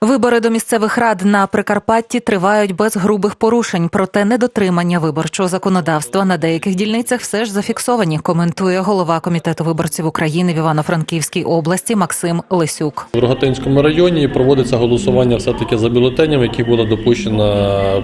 Вибори до місцевих рад на Прикарпатті тривають без грубих порушень, проте недотримання виборчого законодавства на деяких дільницях все ж зафіксовані. Коментує голова комітету виборців України в Івано-Франківській області Максим Лисюк. В Рогатинському районі проводиться голосування все-таки за бюлетенями, які була допущена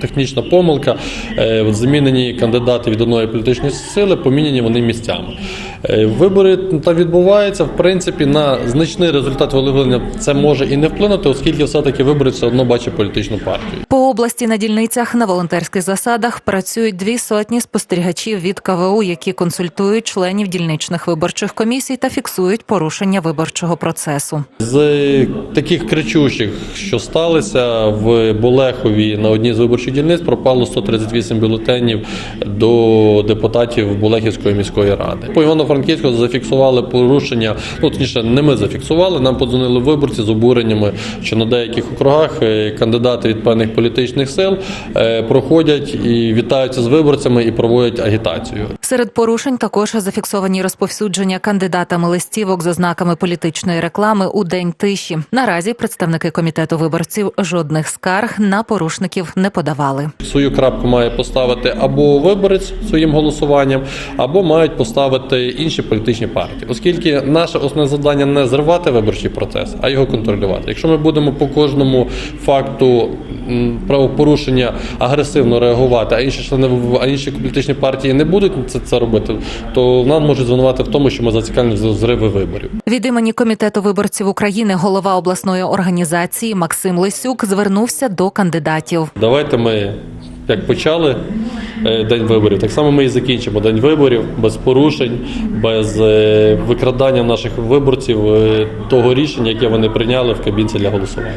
технічна помилка. Е, от Замінені кандидати від одної політичної сили, поміняні вони місцями. Е, Вибори там відбуваються. В принципі, на значний результат волевиявлення це може і не вплинути, оскільки все-таки виборець все одно бачить політичну партію. По області на дільницях на волонтерських засадах працюють дві сотні спостерігачів від КВУ, які консультують членів дільничних виборчих комісій та фіксують порушення виборчого процесу. З таких кричущих, що сталися в Болехові на одній з виборчих дільниць, пропало 138 бюлетенів до депутатів Болехівської міської ради. По Івано-Франківську зафіксували порушення. Ну точніше, не ми зафіксували. Нам подзвонили виборці з обуреннями, що на деяких округах е, кандидати від певних політичних сил е, проходять і вітаються з виборцями і проводять агітацію. Серед порушень також зафіксовані розповсюдження кандидатами листівок з ознаками політичної реклами у день тиші. Наразі представники комітету виборців жодних скарг на порушників не подавали. Свою крапку має поставити або виборець своїм голосуванням, або мають поставити інші політичні партії, оскільки наше основне завдання не зривати виборчий процес, а його контролювати. Якщо ми будемо по кожному факту правопорушення агресивно реагувати, а інші члени а інші політичні партії не будуть це, це робити, то нам можуть звинувати в тому, що ми зацікавлені в зриви виборів. Від імені комітету виборців України голова обласної організації Максим Лисюк звернувся до кандидатів. Давайте ми як почали е, день виборів, так само ми і закінчимо день виборів без порушень, без е, викрадання наших виборців е, того рішення, яке вони прийняли в кабінці для голосування.